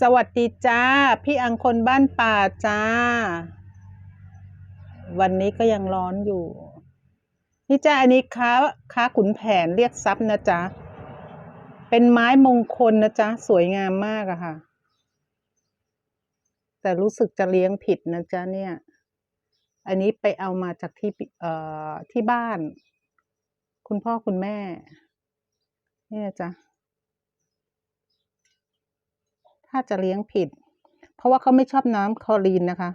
สวัสดีจ้า พี่อังคนบ้านป่าจ้า วันนี้ก็ยังร้อนอยู่ นี่จ้าอันนี้ค้าค้าขุนแผนเรียกทรัพย์นะจ๊ะ เป็นไม้มงคลนะจ๊ะ สวยงามมากอะค่ะ แต่รู้สึกจะเลี้ยงผิดนะจ๊ะเนี่ย อันนี้ไปเอามาจากที่เอ่อที่บ้าน คุณพ่อคุณแม่ เนี่ยจ้ะ ถ้าจะเลี้ยงผิด เพราะว่าเขาไม่ชอบน้ำคลอรีนนะคะ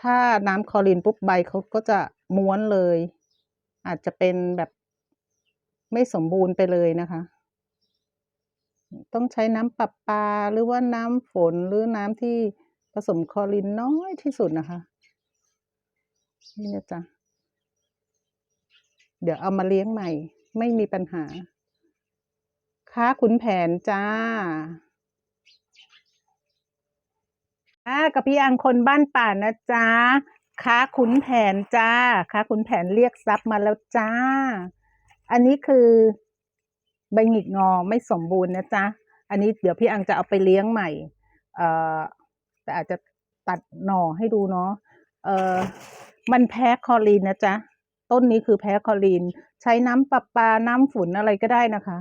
ถ้าน้ำคลอรีนปุ๊บใบเขาก็จะม้วนเลย อาจจะเป็นแบบไม่สมบูรณ์ไปเลยนะคะ ต้องใช้น้ำประปาหรือว่าน้ำฝนหรือน้ำที่ผสมคลอรีนน้อยที่สุดนะคะ นี่นะจ๊ะเดี๋ยวเอามาเลี้ยงใหม่ ไม่มีปัญหา ค้าขุนแผนจ้า อ่ากับพี่อังคนบ้านป่านะจ๊ะค้าขุนแผนจ้าค้าขุนแผนเรียกทรัพย์มาแล้วจ้า อันนี้คือใบหงิกงอไม่สมบูรณ์นะจ๊ะ อันนี้เดี๋ยวพี่อังจะเอาไปเลี้ยงใหม่ เอ่อแต่อาจจะตัดหน่อให้ดูเนาะ เอ่อมันแพ้คลอรีนนะจ๊ะ ต้นนี้คือแพ้คลอรีน ใช้น้ำประปา น้ำฝนอะไรก็ได้นะคะ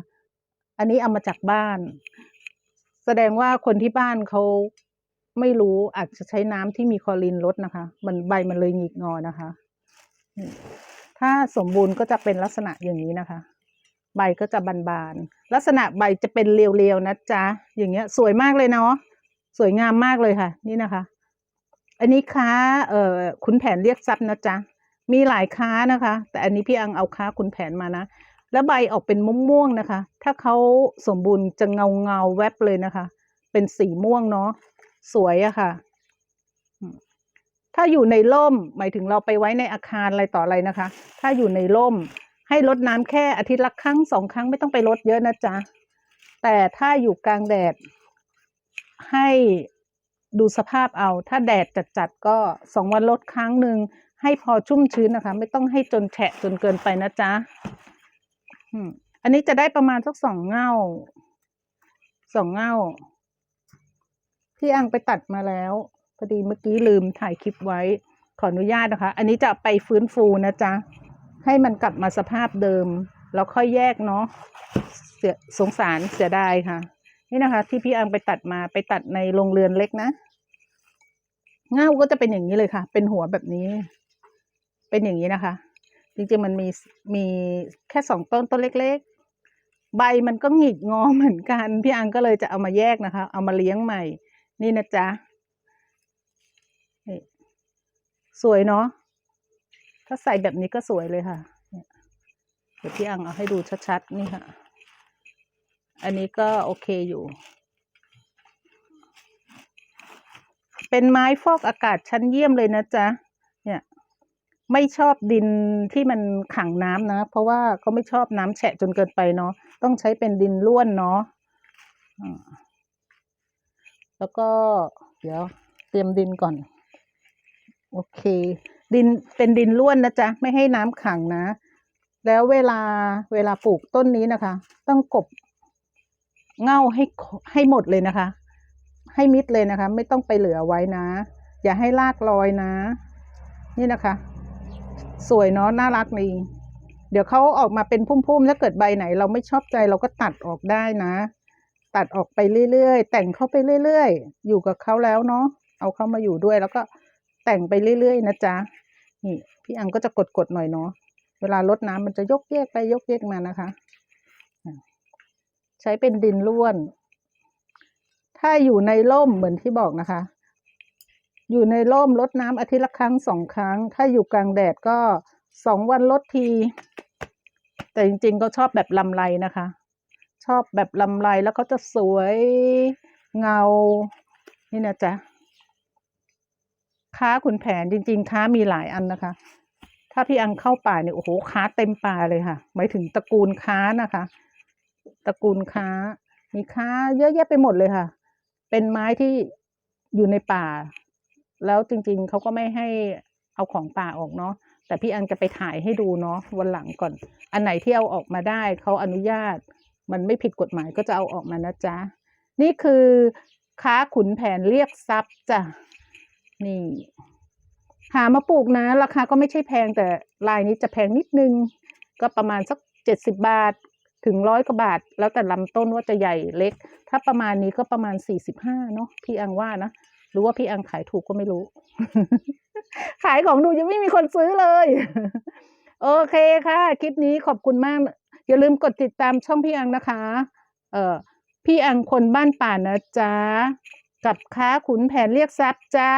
อันนี้เอามาจากบ้าน แสดงว่าคนที่บ้านเขา ไม่รู้อาจจะใช้น้ำที่มีคลอรีนลดนะคะ มันใบมันเลยหงิกงอนะคะ ถ้าสมบูรณ์ก็จะเป็นลักษณะอย่างนี้นะคะ ใบก็จะบานๆลักษณะใบจะเป็นเรียวๆนะจ๊ะอย่างเงี้ย สวยมากเลยเนาะสวยงามมากเลยค่ะ นี่นะคะ อันนี้ค้าเอ่อขุนแผนเรียกทรัพย์นะจ๊ะมีหลายค้านะคะ แต่อันนี้พี่อังเอาค้าขุนแผนมานะแล้วใบออกเป็นม่วงๆนะคะ ถ้าเขาสมบูรณ์จะเงาเงาๆแวบเลยนะคะ เป็นสีม่วงเนาะ สวยอะค่ะ ถ้าอยู่ในร่ม หมายถึงเราไปไว้ในอาคารอะไรต่ออะไรนะคะ ถ้าอยู่ในร่ม ให้รดน้ำแค่อาทิตย์ละครั้งสองครั้งไม่ต้องไปรดเยอะนะจ๊ะ แต่ถ้าอยู่กลางแดด ให้ดูสภาพเอา ถ้าแดดจัดๆก็สองวันลดครั้งหนึ่งให้พอชุ่มชื้นนะคะ ไม่ต้องให้จนแฉะจนเกินไปนะจ๊ะอันนี้จะได้ประมาณสักสองเง่าสองเง่า พี่อังไปตัดมาแล้วพอดีเมื่อกี้ลืมถ่ายคลิปไว้ขออนุญาตนะคะ อันนี้จะไปฟื้นฟูนะจ๊ะ ให้มันกลับมาสภาพเดิม แล้วค่อยแยกเนาะเสียสงสารเสียดายค่ะ นี่นะคะ ที่พี่อังไปตัดมาไปตัดในโรงเรือนเล็กนะเง่าก็จะเป็นอย่างนี้เลยค่ะ เป็นหัวแบบนี้ เป็นอย่างนี้นะคะ จริงๆมันมีมีแค่สองต้นต้นเล็ก ๆ ใบมันก็หงิกงอเหมือนกัน พี่อังก็เลยจะเอามาแยกนะคะ เอามาเลี้ยงใหม่ นี่นะจ๊ะนี่สวยเนาะถ้าใส่แบบนี้ก็สวยเลยค่ะเดี๋ยวพี่อังเอาให้ดูชัดๆนี่ค่ะ อันนี้ก็โอเคอยู่ เป็นไม้ฟอกอากาศชั้นเยี่ยมเลยนะจ๊ะเนี่ยไม่ชอบดินที่มันขังน้ำนะ เพราะว่าเขาไม่ชอบน้ำแฉะจนเกินไปเนาะต้องใช้เป็นดินร่วนเนาะ แล้วก็เดี๋ยวเตรียมดินก่อน โอเค ดินเป็นดินร่วนนะจ๊ะ ไม่ให้น้ำขังนะ แล้วเวลาเวลาปลูกต้นนี้นะคะ ต้องกบเง่าให้ให้หมดเลยนะคะ ให้มิดเลยนะคะ ไม่ต้องไปเหลือไว้นะ อย่าให้รากลอยนะ นี่นะคะ สวยเนาะน่ารักดีเดี๋ยวเขาออกมาเป็นพุ่มๆ ถ้าเกิดใบไหน เราไม่ชอบใจเราก็ตัดออกได้นะ ตัดออกไปเรื่อยๆ แต่งเข้าไปเรื่อยๆ อยู่กับเขาแล้วเนาะเอาเข้ามาอยู่ด้วยแล้วก็แต่งไปเรื่อยๆ นะจ๊ะนี่พี่อังก็จะกดๆหน่อยเนาะเวลารดน้ำมันจะยกแยกไปยกแยกมานะคะ ใช้เป็นดินร่วน ถ้าอยู่ในร่มเหมือนที่บอกนะคะ อยู่ในร่มรดน้ำอาทิตย์ละครั้งสองครั้ง ถ้าอยู่กลางแดดก็สองวันลดที แต่จริงๆก็ชอบแบบลำไรนะคะ ชอบแบบลำไรแล้วก็จะสวยเงา นี่นะจ๊ะค้าขุนแผนจริง ๆ ค้ามีหลายอันนะคะ ถ้าพี่อังเข้าป่าเนี่ยโอ้โหค้าเต็มป่าเลยค่ะ หมายถึงตระกูลค้านะคะ ตระกูลค้า มีค้าเยอะแยะไปหมดเลยค่ะ เป็นไม้ที่อยู่ในป่า แล้วจริง ๆเขาก็ไม่ให้เอาของป่าออกเนาะแต่พี่อังจะไปถ่ายให้ดูเนาะวันหลังก่อน อันไหนที่เอาออกมาได้เขาอนุญาต มันไม่ผิดกฎหมายก็จะเอาออกมานะจ๊ะ นี่คือค้าขุนแผนเรียกทรัพย์จ้ะ นี่ หามาปลูกนะ ราคาก็ไม่ใช่แพงแต่ลายนี้จะแพงนิดนึง ก็ประมาณสักเจ็ดสิบบาทถึงร้อยกว่าบาท แล้วแต่ลำต้นว่าจะใหญ่เล็ก ถ้าประมาณนี้ก็ประมาณสี่สิบห้าเนาะพี่อังว่านะหรือว่าพี่อังขายถูกก็ไม่รู้ ขายของดูยังไม่มีคนซื้อเลย โอเคค่ะ คลิปนี้ขอบคุณมาก อย่าลืมกดติดตามช่องพี่อังนะคะ เอ่อพี่อังคนบ้านป่านะจ๊ะกับค้าขุนแผนเรียกทรัพย์จ้า